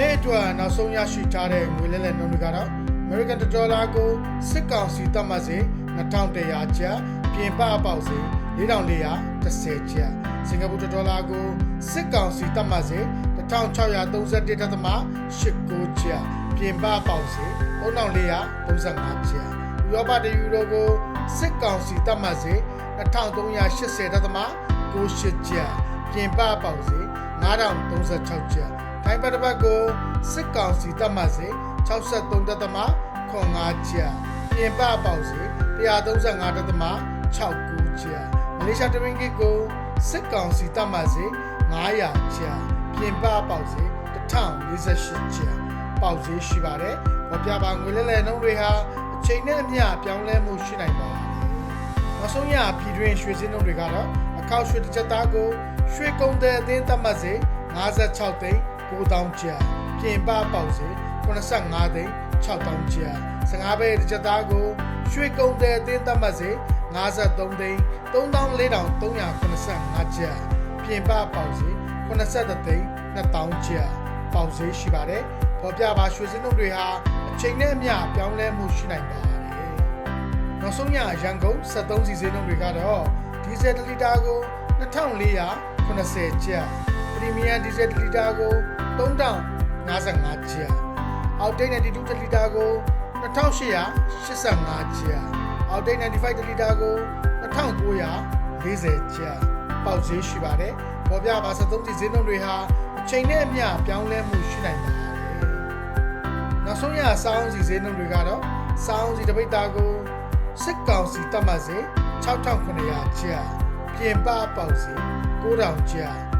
နေ့အတွက်နောက်ဆုံးရရှိထားတဲ့ငွေလဲလှယ်နှုန်းတွေကတော့ American Dollar ကိုစစ်ကောင်စီတတ်မှတ်စေ2100ကျပ်ပြင်ပအပေါက်စေ4410ကျပ်စင်ကာပူဒေါ်လာကိုစစ်ကောင်စီတတ်မှတ်စေ1631.89ကျပ်ပြင်ပအပေါက်စေ3435ကျပ်ဥရောပတယူရိုကိုစစ်ကောင်စီတတ်မှတ်စေ2380.98ကျပ်ပြင်ပအပေါက်စေ9036ကျပ် ထိုင်းဘတ်တစ်ပတ်ကိုစစ်ကောင်စီတပ်မှတ်စေ63တက်သမခွန်5ကျပ်ပြင်ပပေါက်စေ135တက်သမ69ကျပ်မလေးရှားတရင်းကစ်ကိုစစ်ကောင်စီတပ်မှတ်စေ900ကျပ်ပြင်ပပေါက်စေ1048ကျပ်ပေါက်စေရှိပါတယ်။ပေါ်ပြပါငွေလဲလဲနှုန်းတွေဟာအချိန်နဲ့အမျှပြောင်းလဲမှုရှိနိုင်ပါတယ်။နောက်ဆုံးရပြည်တွင်းရွှေစင်းနှုန်းတွေကတော့အခောက်ရွှေတစ်ချက်သားကိုရွှေကုန်တဲ့အသင်းသတ်မှတ်စေ56သိန်း 9000ကျပ်ပြင်ပပေါက်စေ85သိန်း6000ကျပ်15ပဲတစ်ချက်သားကိုရွှေကုန်တဲ့အသင်းသတ်မှတ်စေ53သိန်း3485ကျပ်ပြင်ပပေါက်စေ83သိန်း2000ကျပ်ပေါက်စေရှိပါတယ်ပေါ်ပြပါရွှေစင်းနှုန်းတွေဟာအချိန်နဲ့အမျှပြောင်းလဲမှုရှိနိုင်ပါတယ်နောက်ဆုံးရရန်ကုန်73စီစဉ်နှုန်းတွေကတော့ဒီဇယ်1လီတာကို2480ကျပ်ပရီမီယံဒီဇယ်1လီတာကို 3055ကျပ်အောက်တိတ်92လီတာကို2885ကျပ်အောက်တိတ်95လီတာကို2940ကျပ်ပေါက်ဈေးရှိပါတယ်ပေါ်ပြပါ73စီစဉ်နှုန်းတွေဟာအချိန်နဲ့အမျှပြောင်းလဲမှုရှိနိုင်ပါတယ်နောက်ဆုံးရစောင်းစီဈေးနှုန်းတွေကတော့စောင်းစီတစ်ပိတ်သားကိုစစ်ကောင်စီတတ်မှတ်စေ6900ကျပ်ပြင်ပပေါက်စီ9000ကျပ်